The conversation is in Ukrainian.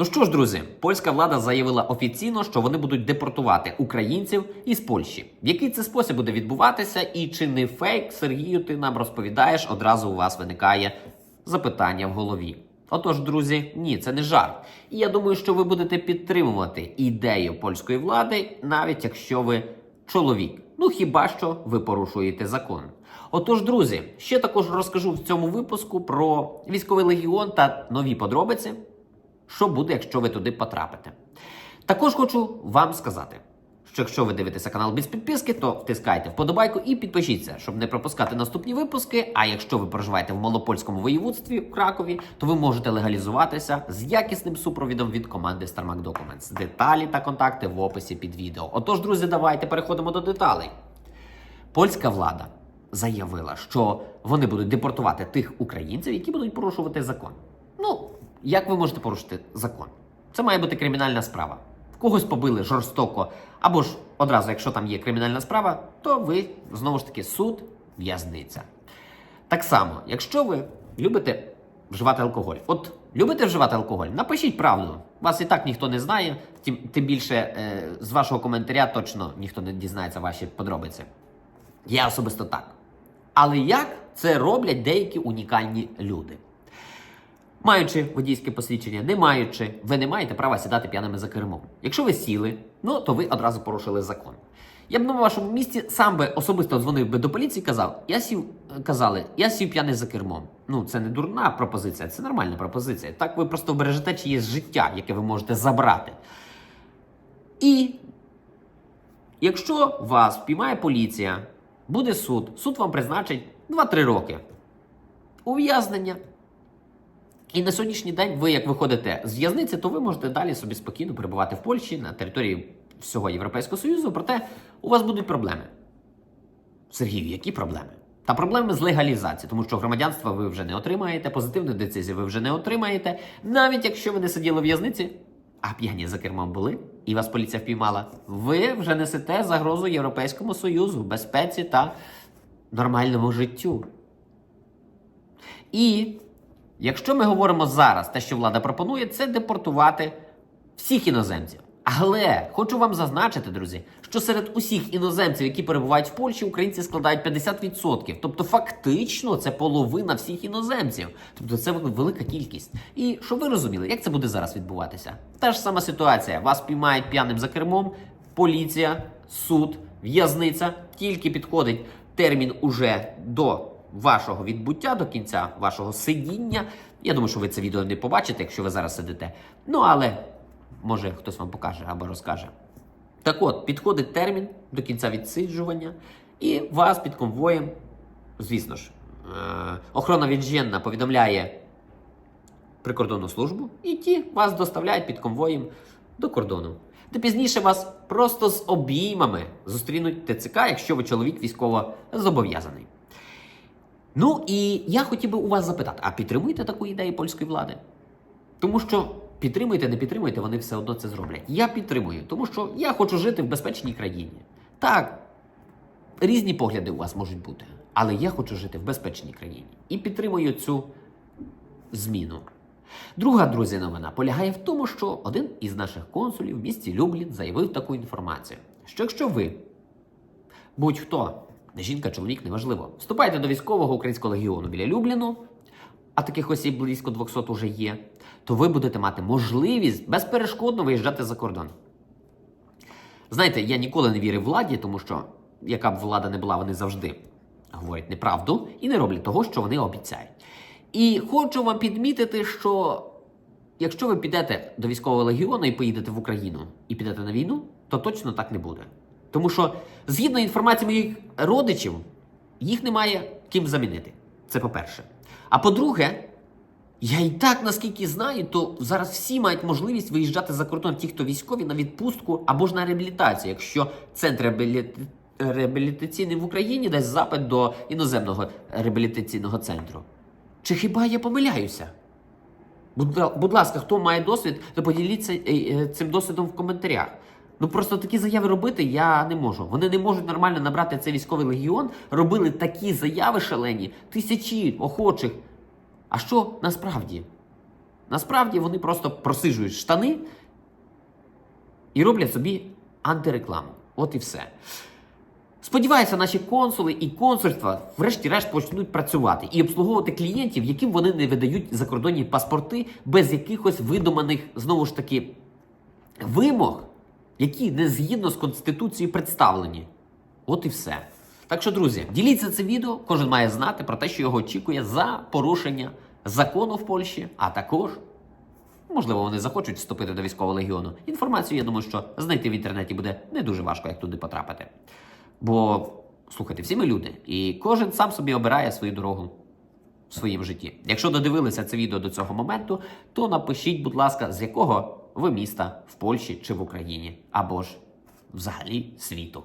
Ну що ж, друзі, польська влада заявила офіційно, що вони будуть депортувати українців із Польщі. В який це спосіб буде відбуватися, і чи не фейк, Сергію, ти нам розповідаєш, одразу у вас виникає запитання в голові. Отож, друзі, ні, це не жарт. І я думаю, що ви будете підтримувати ідею польської влади, навіть якщо ви чоловік. Ну хіба що ви порушуєте закон. Отож, друзі, ще також розкажу в цьому випуску про військовий легіон та нові подробиці що буде, якщо ви туди потрапите. Також хочу вам сказати, що якщо ви дивитеся канал без підписки, то втискайте вподобайку і підпишіться, щоб не пропускати наступні випуски. А якщо ви проживаєте в Малопольському воєводстві в Кракові, то ви можете легалізуватися з якісним супровідом від команди StarMac Documents. Деталі та контакти в описі під відео. Отож, друзі, давайте переходимо до деталей. Польська влада заявила, що вони будуть депортувати тих українців, які будуть порушувати закон. Як ви можете порушити закон? Це має бути кримінальна справа. Когось побили жорстоко, або ж одразу, якщо там є кримінальна справа, то ви знову ж таки суд, в'язниця. Так само, якщо ви любите вживати алкоголь, от любите вживати алкоголь, напишіть правду. Вас і так ніхто не знає, тим, тим більше е, з вашого коментаря точно ніхто не дізнається ваші подробиці. Я особисто так. Але як це роблять деякі унікальні люди? Маючи водійське посвідчення, не маючи, ви не маєте права сідати п'яними за кермом. Якщо ви сіли, ну то ви одразу порушили закон. Я б на вашому місці сам би особисто дзвонив би до поліції і казав, я сів, казали, я сів п'яний за кермом. Ну, це не дурна пропозиція, це нормальна пропозиція. Так ви просто вбережете чиєсь життя, яке ви можете забрати. І якщо вас впіймає поліція, буде суд, суд вам призначить 2-3 роки ув'язнення. І на сьогоднішній день ви, як виходите з в'язниці, то ви можете далі собі спокійно перебувати в Польщі на території всього Європейського Союзу. Проте у вас будуть проблеми. Сергію, які проблеми? Та проблеми з легалізацією, тому що громадянства ви вже не отримаєте, позитивної децизії ви вже не отримаєте, навіть якщо ви не сиділи в в'язниці, а п'яні за кермом були, і вас поліція впіймала, ви вже несете загрозу Європейському Союзу, безпеці та нормальному життю. І Якщо ми говоримо зараз, те, що влада пропонує, це депортувати всіх іноземців. Але хочу вам зазначити, друзі, що серед усіх іноземців, які перебувають в Польщі, українці складають 50%. Тобто, фактично, це половина всіх іноземців. Тобто, це велика кількість. І щоб ви розуміли, як це буде зараз відбуватися? Та ж сама ситуація: вас піймають п'яним за кермом, поліція, суд, в'язниця. Тільки підходить термін уже до вашого відбуття до кінця вашого сидіння. Я думаю, що ви це відео не побачите, якщо ви зараз сидите. Ну, але може хтось вам покаже або розкаже. Так от, підходить термін до кінця відсиджування, і вас під конвоєм, звісно ж, е- охорона відженна повідомляє прикордонну службу, і ті вас доставляють під конвоєм до кордону. Де пізніше вас просто з обіймами зустрінуть ТЦК, якщо ви чоловік військово зобов'язаний. Ну і я хотів би у вас запитати: а підтримуєте таку ідею польської влади? Тому що підтримуєте, не підтримуєте, вони все одно це зроблять. Я підтримую, тому що я хочу жити в безпечній країні. Так, різні погляди у вас можуть бути, але я хочу жити в безпечній країні і підтримую цю зміну. Друга друзі, новина полягає в тому, що один із наших консулів в місті Люблін заявив таку інформацію: що якщо ви будь-хто жінка, чоловік, неважливо. Вступайте до військового українського легіону біля Любліну, а таких осіб близько 200 вже є, то ви будете мати можливість безперешкодно виїжджати за кордон. Знаєте, я ніколи не вірив владі, тому що яка б влада не була, вони завжди говорять неправду і не роблять того, що вони обіцяють. І хочу вам підмітити, що якщо ви підете до військового легіону і поїдете в Україну і підете на війну, то точно так не буде. Тому що, згідно інформації моїх родичів, їх немає ким замінити. Це по-перше. А по-друге, я і так, наскільки знаю, то зараз всі мають можливість виїжджати за кордон, ті, хто військові, на відпустку або ж на реабілітацію, якщо центр реабіліта... реабілітаційний в Україні дасть запит до іноземного реабілітаційного центру. Чи хіба я помиляюся? Будь, будь ласка, хто має досвід, то поділіться е, е, цим досвідом в коментарях. Ну просто такі заяви робити я не можу. Вони не можуть нормально набрати цей військовий легіон. Робили такі заяви шалені, тисячі охочих. А що насправді? Насправді вони просто просижують штани і роблять собі антирекламу. От і все. Сподіваюся, наші консули і консульства врешті-решт почнуть працювати і обслуговувати клієнтів, яким вони не видають закордонні паспорти без якихось видуманих знову ж таки вимог, які не згідно з конституцією представлені. От і все. Так що, друзі, діліться це відео. Кожен має знати про те, що його очікує за порушення закону в Польщі, а також. Можливо, вони захочуть вступити до військового легіону. Інформацію, я думаю, що знайти в інтернеті буде не дуже важко, як туди потрапити. Бо, слухайте, всі ми люди, і кожен сам собі обирає свою дорогу в своїм житті. Якщо додивилися це відео до цього моменту, то напишіть, будь ласка, з якого ви міста в Польщі чи в Україні, або ж взагалі світу.